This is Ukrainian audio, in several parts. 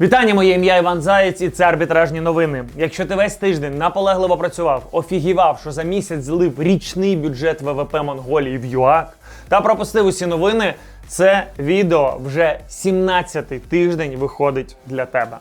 Вітання, моє ім'я Іван Заєць, і це арбітражні новини. Якщо ти весь тиждень наполегливо працював, офігівав, що за місяць злив річний бюджет ВВП Монголії в ЮАК та пропустив усі новини, це відео вже 17-й тиждень виходить для тебе.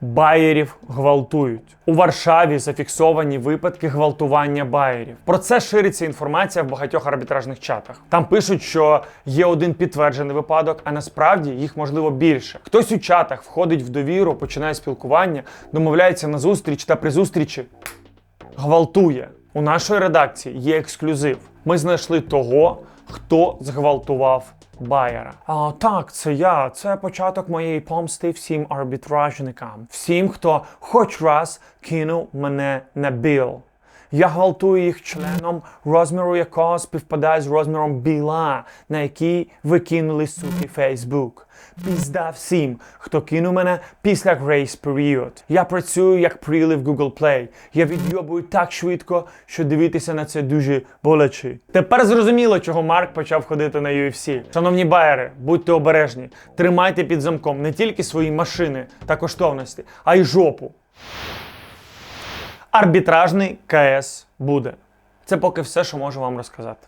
Байерів гвалтують. У Варшаві зафіксовані випадки гвалтування байерів. Про це шириться інформація в багатьох арбітражних чатах. Там пишуть, що є один підтверджений випадок, а насправді їх можливо більше. Хтось у чатах входить в довіру, починає спілкування, домовляється на зустріч та при зустрічі гвалтує. У нашої редакції є ексклюзив. Ми знайшли того, хто зґвалтував Байера. А так, це я. Це початок моєї помсти всім арбітражникам, всім, хто хоч раз кинув мене на біл. Я гвалтую їх членом, розміру якого співпадає з розміром біла, на який ви кинули суки Фейсбук. Пізда всім, хто кинув мене після Grace Period. Я працюю як прилив Google Play. Я відйобую так швидко, що дивитися на це дуже боляче. Тепер зрозуміло, чого Марк почав ходити на UFC. Шановні байери, будьте обережні, тримайте під замком не тільки свої машини та коштовності, а й жопу. Арбітражний КС буде. Це поки все, що можу вам розказати.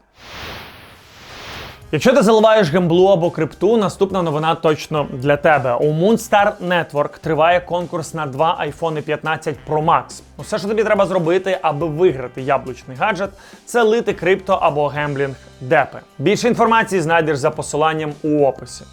Якщо ти заливаєш гемблу або крипту, наступна новина точно для тебе. У Moonstar Network триває конкурс на два iPhone 15 Pro Max. Усе, що тобі треба зробити, аби виграти яблучний гаджет, це лити крипто або гемблінг депи. Більше інформації знайдеш за посиланням у описі.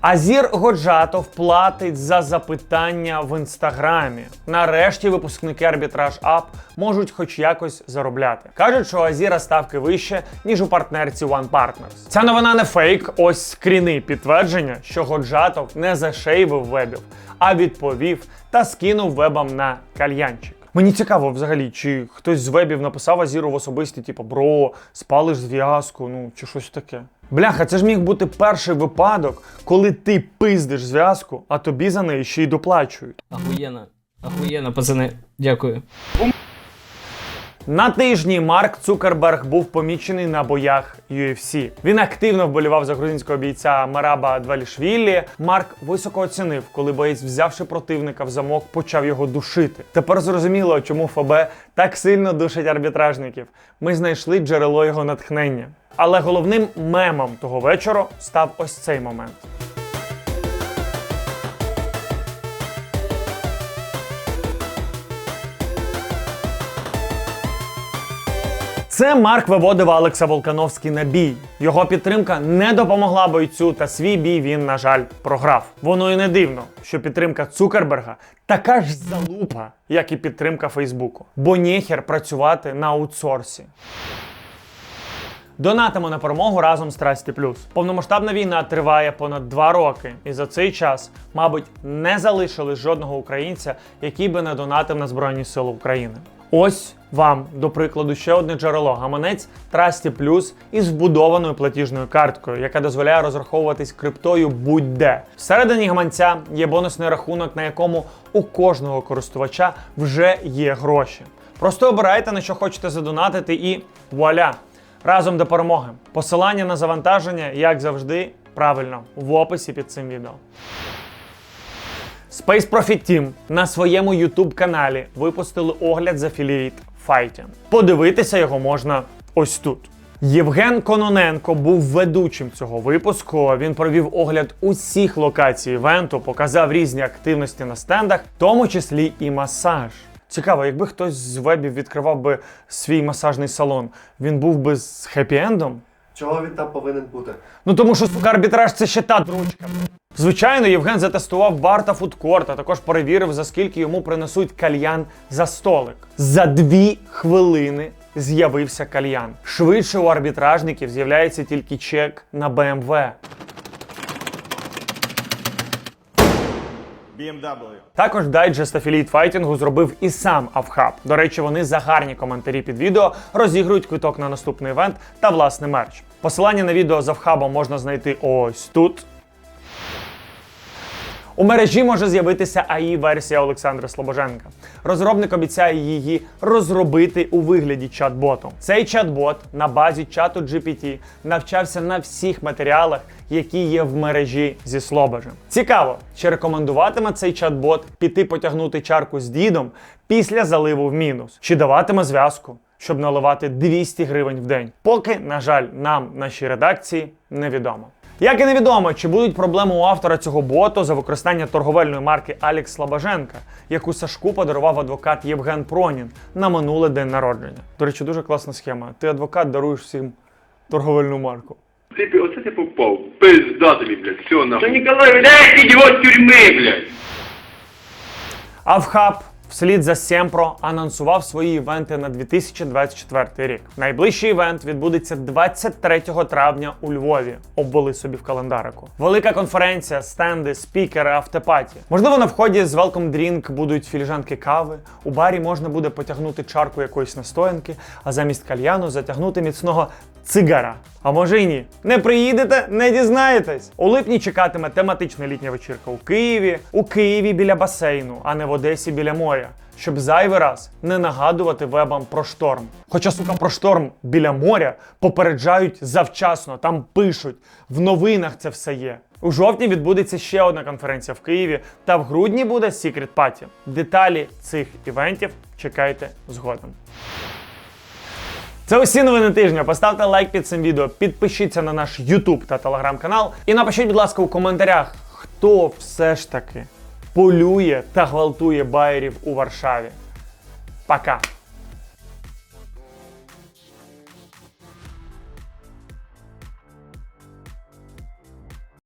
Азір Годжатов платить за запитання в інстаграмі. Нарешті випускники арбітраж ап можуть хоч якось заробляти. Кажуть, що Азіра ставки вище, ніж у партнерці One Partners. Ця новина не фейк, ось скріни підтвердження, що Годжатов не зашейвив вебів, а відповів та скинув вебам на кальянчик. Мені цікаво взагалі, чи хтось з вебів написав Азіру в особисті, типу, бро, спалиш зв'язку, ну чи щось таке. Бляха, це ж міг бути перший випадок, коли ти пиздиш зв'язку, а тобі за неї ще й доплачують. Ахуєнно. Ахуєнно, пацани. Дякую. На тижні Марк Цукерберг був помічений на боях UFC. Він активно вболівав за грузинського бійця Мараба Двалішвілі. Марк високо оцінив, коли боєць, взявши противника в замок, почав його душити. Тепер зрозуміло, чому ФБ так сильно душить арбітражників. Ми знайшли джерело його натхнення. Але головним мемом того вечора став ось цей момент. Це Марк виводив Алекса Волкановський на бій. Його підтримка не допомогла бойцю, та свій бій він, на жаль, програв. Воно і не дивно, що підтримка Цукерберга така ж залупа, як і підтримка Фейсбуку. Бо нєхер працювати на аутсорсі. Донатимо на перемогу разом з Трасті Плюс. Повномасштабна війна триває понад два роки, і за цей час, мабуть, не залишили жодного українця, який би не донатив на Збройні Сили України. Ось вам, до прикладу, ще одне джерело гаманець Трасті Плюс із вбудованою платіжною карткою, яка дозволяє розраховуватись криптою будь-де. Всередині гаманця є бонусний рахунок, на якому у кожного користувача вже є гроші. Просто обирайте на що хочете задонатити, і вуаля! Разом до перемоги. Посилання на завантаження, як завжди, правильно в описі під цим відео. Space Profit Team на своєму YouTube каналі випустили огляд з Affiliate Fighting. Подивитися його можна ось тут. Євген Кононенко був ведучим цього випуску. Він провів огляд усіх локацій івенту, показав різні активності на стендах, в тому числі і масаж. Цікаво, якби хтось з вебів відкривав би свій масажний салон, він був би з хеппі-ендом? Чого він там повинен бути? Ну тому що сука, арбітраж це ще та дрочка. Звичайно, Євген затестував бар та фудкорт, а також перевірив, за скільки йому принесуть кальян за столик. За дві хвилини з'явився кальян. Швидше у арбітражників з'являється тільки чек на BMW. BMW. Також дайджест Affiliate Fighting зробив і сам Авхаб. До речі, вони за гарні коментарі під відео розігрують квиток на наступний івент та власний мерч. Посилання на відео з Авхабом можна знайти ось тут. У мережі може з'явитися АІ-версія Олександра Слобоженка. Розробник обіцяє її розробити у вигляді чат-боту. Цей чат-бот на базі чату GPT навчався на всіх матеріалах, які є в мережі зі Слобожем. Цікаво, чи рекомендуватиме цей чат-бот піти потягнути чарку з дідом після заливу в мінус, чи даватиме зв'язку, щоб наливати 200 гривень в день. Поки, на жаль, нам, нашій редакції, невідомо. Як і невідомо, чи будуть проблеми у автора цього боту за використання торговельної марки Алекс Слабоженка, яку Сашку подарував адвокат Євген Пронін на минулий день народження. До речі, дуже класна схема. Ти адвокат даруєш всім торговельну марку. Ты, оце ти попав. Пизда тобі, блядь, все нахуй. Та Ніколай, блядь, ідіот тюрми, блядь. Авхаб вслід за Сємпро анонсував свої івенти на 2024 рік. Найближчий івент відбудеться 23 травня у Львові. Обвели собі в календарику. Велика конференція, стенди, спікери, автопаті. Можливо, на вході з Welcome Drink будуть філіжанки кави. У барі можна буде потягнути чарку якоїсь настоянки, а замість кальяну затягнути міцного цигара. А може й ні. Не приїдете, не дізнаєтесь. У липні чекатиме тематична літня вечірка у Києві, у Києві біля басейну, а не в Одесі біля моря. Щоб зайвий раз не нагадувати вебам про шторм. Хоча, сука, про шторм біля моря попереджають завчасно, там пишуть, в новинах це все є. У жовтні відбудеться ще одна конференція в Києві, та в грудні буде Secret Party. Деталі цих івентів чекайте згодом. Це усі новини тижня. Поставте лайк під цим відео, підпишіться на наш YouTube та Telegram канал і напишіть, будь ласка, у коментарях, хто все ж таки полює та гвалтує байерів у Варшаві. Пока!